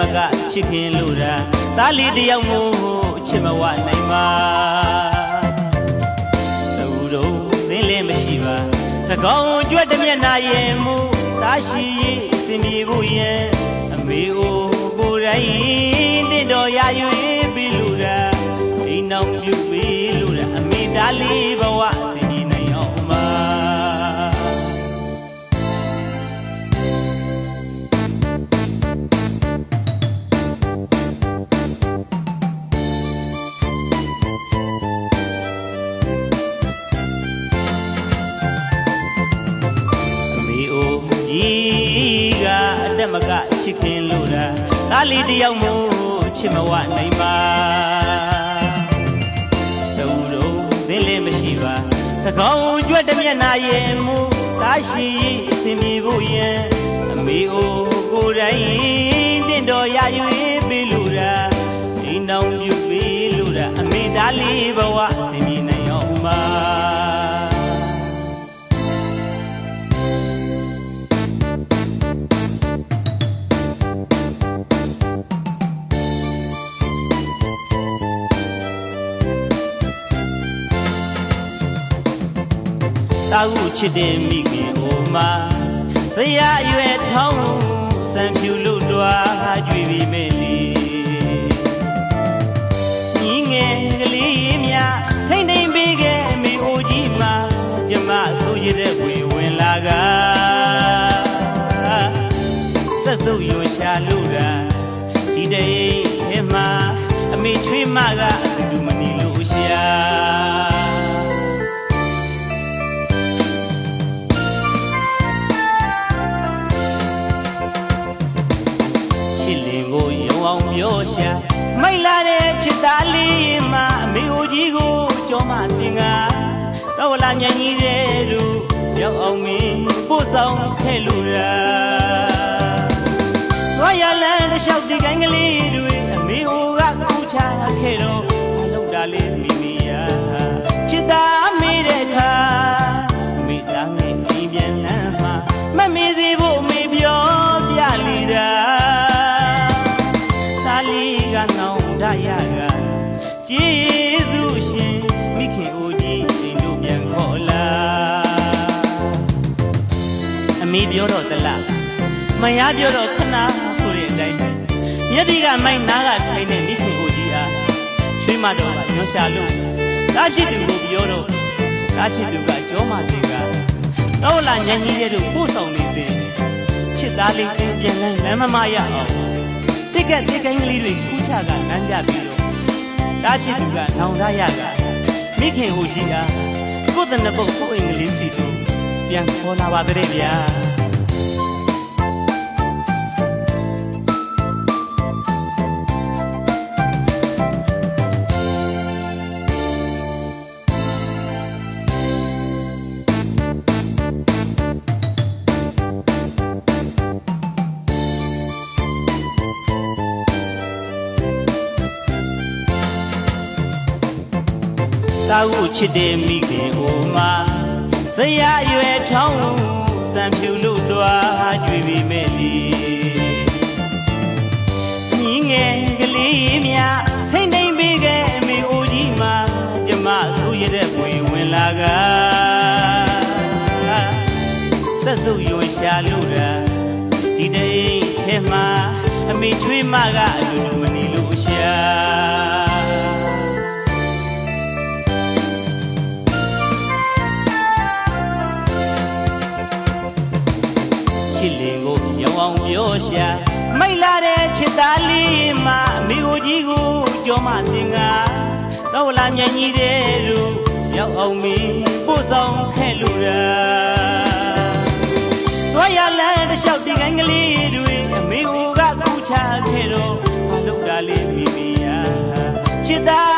မကချစ်ခင်လို့တာသားလေးတစ်ယောက်မို့ချစ်မဝနိုင်ပါသူတို့သင်လည်းမရှိပါတကောင်ကြွက်တစ်မျက်နှာရင်မူတာရှိရေးအစင်ပြေဖို့ရဲ့အမေအိုကိုယ်တိုင်တင့်တော်ရရွေးပြီးလို့တာအိမ်အောင်ပြုပြီးလို့တာအမေသားလေးဘ ချစ်ခင်လို့တာသားလေးတစ်ယောက်မို့ချစ်မဝနိုင်ပါတူတို့သင်လည်းမရှိပါတကောင်ကြွက်တစ်မျက်နှာရင်မူတာရှိအစင်ပြေဖို့ရဲ့အမေအိုကိုယ်တိုင်တင့်တော်ရရွေးပေးလို့တာအိမ်တော်ပြုပေးလို့တာအမေသားလေးဘဝအစင်ပြေနိုင်အောင် တာဟုချစ်တဲ့မိခင်အိုမာဇရာအရွယ်ထောင်းစံဖြူလို့တွားကြွေပြီးမဲ့လေညီငယ်ကလေးများထိမ့်ထိမ့်ပေးခဲ့အမေအိုကြီးမှာကျမဆိုရတဲ့ဝေဝင်လာကဆက်စုပ်ရွှန်ရှာလို့တာဒီတရေထဲမှာအမေချွေးမက မိုက်လာတဲ့ချစ်သားလေးမအမေအိုကြီးကိုကြောမတင်ကတော့လာမြန်ကြီးတဲ့လူရောက်အောင်မင်းပို့ဆောင်ခဲ့လို့ရာသွားရလန်းတစ်လျှောက်ဒီကိုင်းကလေးတွေအမေအိုကကူချခဲ့တော့ ပြောတော့တလားမယားပြောတော့ခဏဆိုတဲ့အတိုင်းမျက်တိကမိုက်နားကထိုင်တဲ့မိခင်အိုကြီးအားချွေးမတော်ကညွှန်ရှာလို့တားဖြစ်သူကိုပြောတော့တားဖြစ်သူကကြောမတင်ကတော့လာညံကြီးတဲ့တို့ပို့ဆောင်နေတဲ့ချစ်သားလေးအိမ်ပြန်လန်းလမ်းမမရအောင်တိကက်တိကိုင်းကလေးတွေကူးချကနမ်းပြပြီးတော့တားချစ်သူကနောင်သားရကမိခင်ဟိုကြီးအားကိုယ်တနပုတ်ကိုယ်အင်္ဂလိပ်စီတို့ ပြန်ခေါ်လာပါတဲ့ဗျာတာဟုချစ်တဲ့မိခင်အိုမာ ဇရာရွယ်ထောင်းစံဖြူလို့တွားကြွေပြီးမဲ့လီညီငယ်ကလေးများထိမ့်ထိမ့်ပေးခဲ့အမေအိုကြီးမှာကျမဆိုရတဲ့ပွေဝင်လာကဆက်စုပ်ရွှန်ရှာလို့တာဒီတအိမ်ထဲမှာအမေချွေးမကအတူတူမနေလို့ရှာ ရှာမိုက်လာတဲ့ချစ်သားလေးမအမေကိုကြီးကိုကြောမတင်ကတော့လာမြန်ကြီးတဲ့လူရောက်အောင်မီပို့ဆောင်ခဲ့လို့ရာသွားရလန်းတစ်လျှောက်ဒီကိုင်းကလေးတွေအမေကိုကကူချခဲ့တော့မလုပ်တာလေးမိမိယာချစ်သား